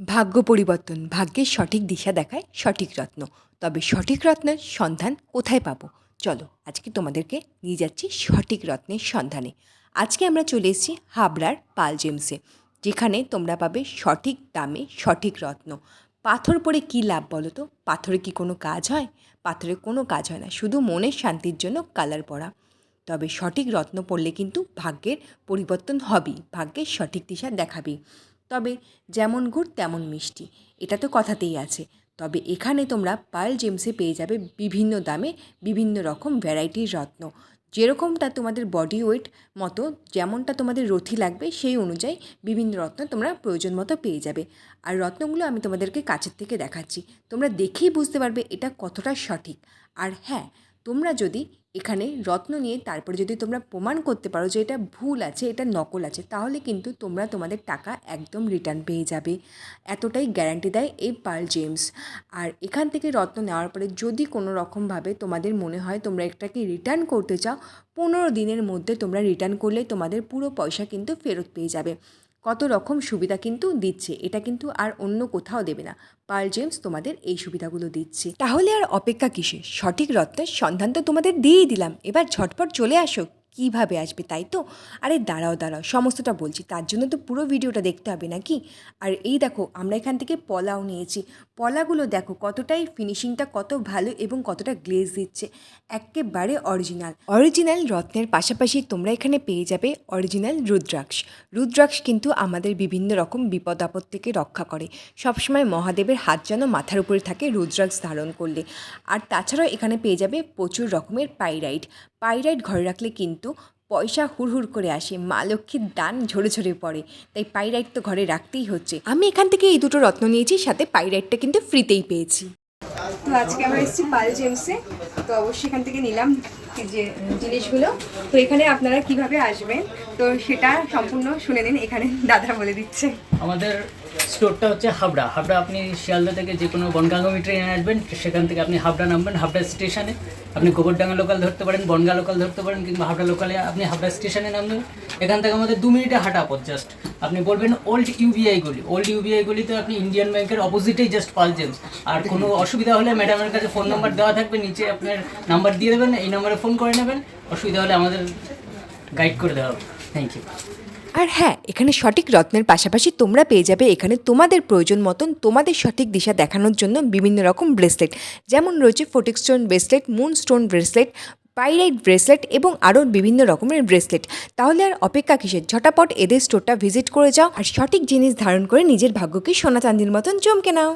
ভাগ্য পরিবর্তন, ভাগ্যের সঠিক দিশা দেখায় সঠিক রত্ন। তবে সঠিক রত্নের সন্ধান কোথায় পাবো? চলো, আজকে তোমাদেরকে নিয়ে যাচ্ছি সঠিক রত্নের সন্ধানে। আজকে আমরা চলে এসেছি হাবড়ার পাল জেমসে, যেখানে তোমরা পাবে সঠিক দামে সঠিক রত্ন। পাথর পরে কী লাভ বলো তো? পাথরে কি কোনো কাজ হয়? পাথরে কোনো কাজ হয় না, শুধু মনের শান্তির জন্য কালার পরা। তবে সঠিক রত্ন পড়লে কিন্তু ভাগ্যের পরিবর্তন হবেই, ভাগ্যের সঠিক দিশা দেখাবেই। তবে যেমন গুড়, তেমন মিষ্টি। এটা তো কথাতেই আছে। তবে এখানে তোমরা পার্ল জেমসে পেয়ে যাবে বিভিন্ন দামে বিভিন্ন রকম ভ্যারাইটির রত্ন। যেরকমটা তোমাদের বডি ওয়েট মতো, যেমনটা তোমাদের রথি লাগবে, সেই অনুযায়ী বিভিন্ন রত্ন তোমরা প্রয়োজন মতো পেয়ে যাবে। আর রত্নগুলো আমি তোমাদেরকে কাছের থেকে দেখাচ্ছি। তোমরা দেখেই বুঝতে পারবে এটা কতটা সঠিক। আর হ্যাঁ তোমরা যদি এখানে রত্ন নিয়ে তারপরে যদি তোমরা প্রমাণ করতে পারো যে এটা ভুল আছে, এটা নকল আছে, তাহলে কিন্তু তোমরা তোমাদের টাকা একদম রিটার্ন পেয়ে যাবে। এতটাই গ্যারান্টি দেয় এই পার্ল জেমস। আর এখান থেকে রত্ন নেওয়ার পরে যদি কোনো রকমভাবে তোমাদের মনে হয় তোমরা একটাকে রিটার্ন করতে চাও, পনেরো দিনের মধ্যে তোমরা রিটার্ন করলে তোমাদের পুরো পয়সা কিন্তু ফেরত পেয়ে যাবে। কত রকম সুবিধা কিন্তু দিচ্ছে, এটা কিন্তু আর অন্য কোথাও দেবে না। পার জেমস তোমাদের এই সুবিধাগুলো দিচ্ছে। তাহলে আর অপেক্ষা কিসে সঠিক রত্নের সন্ধান তো তোমাদের দিয়েই দিলাম। এবার ঝটপট চলে আসো। কীভাবে আসবে, তাই তো? আরে দাঁড়াও দাঁড়াও, সমস্তটা বলছি, তার জন্য তো পুরো ভিডিওটা দেখতে হবে নাকি? আর এই দেখো, আমরা এখান থেকে পলাও নিয়েছি, পলাগুলো দেখো কতটাই ফিনিশিংটা কত ভালো এবং কতটা গ্লেজ দিচ্ছে, একেবারে অরিজিনাল অরিজিনাল রত্নের পাশাপাশি তোমরা এখানে পেয়ে যাবে অরিজিনাল রুদ্রাক্ষ। রুদ্রাক্ষ কিন্তু আমাদের বিভিন্ন রকম বিপদ আপদ থেকে রক্ষা করে, সবসময় মহাদেবের হাত যেন মাথার উপরে থাকে রুদ্রাক্ষ ধারণ করলে। আর তাছাড়াও এখানে পেয়ে যাবে প্রচুর রকমের পাইরাইট পাইরাইট ঘরে রাখলে কিন্তু পয়সা হুড়হুড় করে আসে, মা লক্ষ্মীর দান ঝরে ঝরে পড়ে, তাই পাইরাইট তো ঘরে রাখতেই হচ্ছে। আমি এখান থেকে এই দুটো রত্ন নিয়েছি, সাথে পাইরাইটটা কিন্তু ফ্রিতেই পেয়েছি। তো আজকে আমরা এসেছি পাল জেমসে, তো অবশ্যই এখান থেকে নিলাম। যে জিনিসগুলো, তো এখানে আপনারা কীভাবে আসবেন? তো সেটা সম্পূর্ণ শুনে নিন, এখানে দাদা বলে দিচ্ছে। আমাদের স্টোরটা হচ্ছে হাবড়া। হাবড়া আপনি শিয়ালদা থেকে যে কোনো বনগাঙ্গমি ট্রেনে আসবেন, সেখান থেকে আপনি হাবড়া নামবেন, হাবড়া স্টেশনে। আপনি গোবরডাঙ্গা লোকাল ধরতে পারেন, বনগা লোকাল ধরতে পারেন, কিংবা হাবড়া লোকালে আপনি হাবড়া স্টেশনে নামবেন। এখান থেকে আমাদের দু মিনিটে হাঁটা পথ জাস্ট আপনি বলবেন ওল্ড ইউবিআই গলি। ওল্ড ইউবিআই গলিতে আপনি ইন্ডিয়ান ব্যাংকের অপোজিটেই জাস্ট পাল আর কোনো অসুবিধা হলে ম্যাডামের কাছে ফোন নাম্বার দেওয়া থাকবে, নিচে আপনার নাম্বার দিয়ে দেবেন, এই নাম্বারে ফোন করে নেবেন, অসুবিধা হলে আমাদের গাইড করে দেওয়া হবে। থ্যাংক ইউ আর হ্যাঁ এখানে সঠিক রত্নের পাশাপাশি তোমরা পেয়ে যাবে এখানে তোমাদের প্রয়োজন মতন তোমাদের সঠিক দিশা দেখানোর জন্য বিভিন্ন রকম ব্রেসলেট যেমন রয়েছে photic stone bracelet moonstone bracelet pyrite bracelet এবং আরও বিভিন্ন রকমের ব্রেসলেট তাহলে আর অপেক্ষা কিসের? ঝটাপট এদের স্টোরটা ভিজিট করে যাও আর সঠিক জিনিস ধারণ করে নিজের ভাগ্যকে সোনা চাঁদির মতন চমকে নাও।